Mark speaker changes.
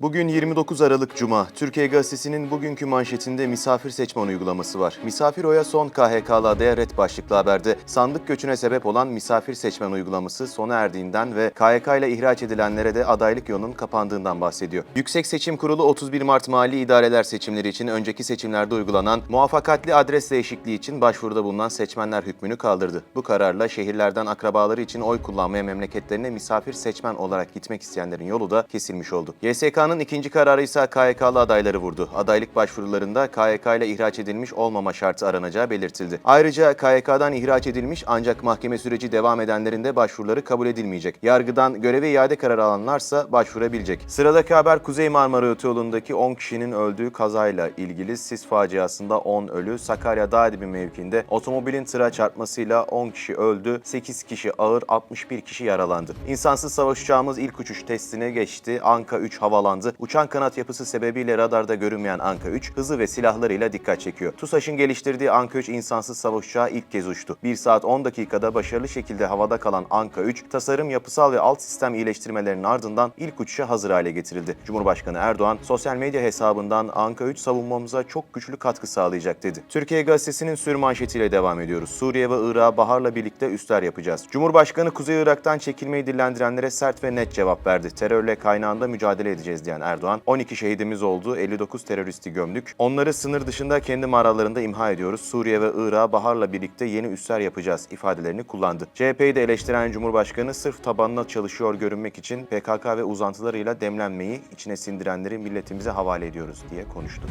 Speaker 1: Bugün 29 Aralık Cuma. Türkiye Gazetesi'nin bugünkü manşetinde misafir seçmen uygulaması var. Misafir oya son KHK'lı adaya red başlıklı haberde sandık göçüne sebep olan misafir seçmen uygulaması sona erdiğinden ve KHK ile ihraç edilenlere de adaylık yolunun kapandığından bahsediyor. Yüksek Seçim Kurulu 31 Mart Mali İdareler seçimleri için önceki seçimlerde uygulanan muvaffakatli adres değişikliği için başvuruda bulunan seçmenler hükmünü kaldırdı. Bu kararla şehirlerden akrabaları için oy kullanmaya memleketlerine misafir seçmen olarak gitmek isteyenlerin yolu da kesilmiş oldu. YSK'nın ikinci kararı ise KYK'lı adayları vurdu. Adaylık başvurularında KYK ile ihraç edilmiş olmama şartı aranacağı belirtildi. Ayrıca KYK'dan ihraç edilmiş ancak mahkeme süreci devam edenlerin de başvuruları kabul edilmeyecek. Yargıdan göreve iade kararı alanlarsa başvurabilecek. Sıradaki haber Kuzey Marmara Otoyolu'ndaki 10 kişinin öldüğü kazayla ilgili sis faciasında 10 ölü, Sakarya Dağdibi mevkiinde otomobilin tıra çarpmasıyla 10 kişi öldü, 8 kişi ağır, 61 kişi yaralandı. İnsansız savaş uçağımız ilk uçuş testine geçti. Anka 3 havalandı. Uçan kanat yapısı sebebiyle radarda görünmeyen Anka 3 hızı ve silahlarıyla dikkat çekiyor. TUSAŞ'ın geliştirdiği Anka 3 insansız savaş uçağı ilk kez uçtu. 1 saat 10 dakikada başarılı şekilde havada kalan Anka 3, tasarım, yapısal ve alt sistem iyileştirmelerinin ardından ilk uçuşa hazır hale getirildi. Cumhurbaşkanı Erdoğan sosyal medya hesabından Anka 3 savunmamıza çok güçlü katkı sağlayacak dedi. Türkiye Gazetesi'nin sür manşetiyle devam ediyoruz. Suriye ve Irak'a Bahar'la birlikte üstler yapacağız. Cumhurbaşkanı Kuzey Irak'tan çekilmeyi dillendirenlere sert ve net cevap verdi. Terörle kaynağında mücadele edeceğiz diyen Erdoğan, 12 şehidimiz oldu, 59 teröristi gömdük. Onları sınır dışında kendi mağaralarında imha ediyoruz. Suriye ve Irak'a Bahar'la birlikte yeni üsler yapacağız ifadelerini kullandı. CHP'yi de eleştiren Cumhurbaşkanı sırf tabanına çalışıyor görünmek için PKK ve uzantılarıyla demlenmeyi içine sindirenleri milletimize havale ediyoruz diye konuştu.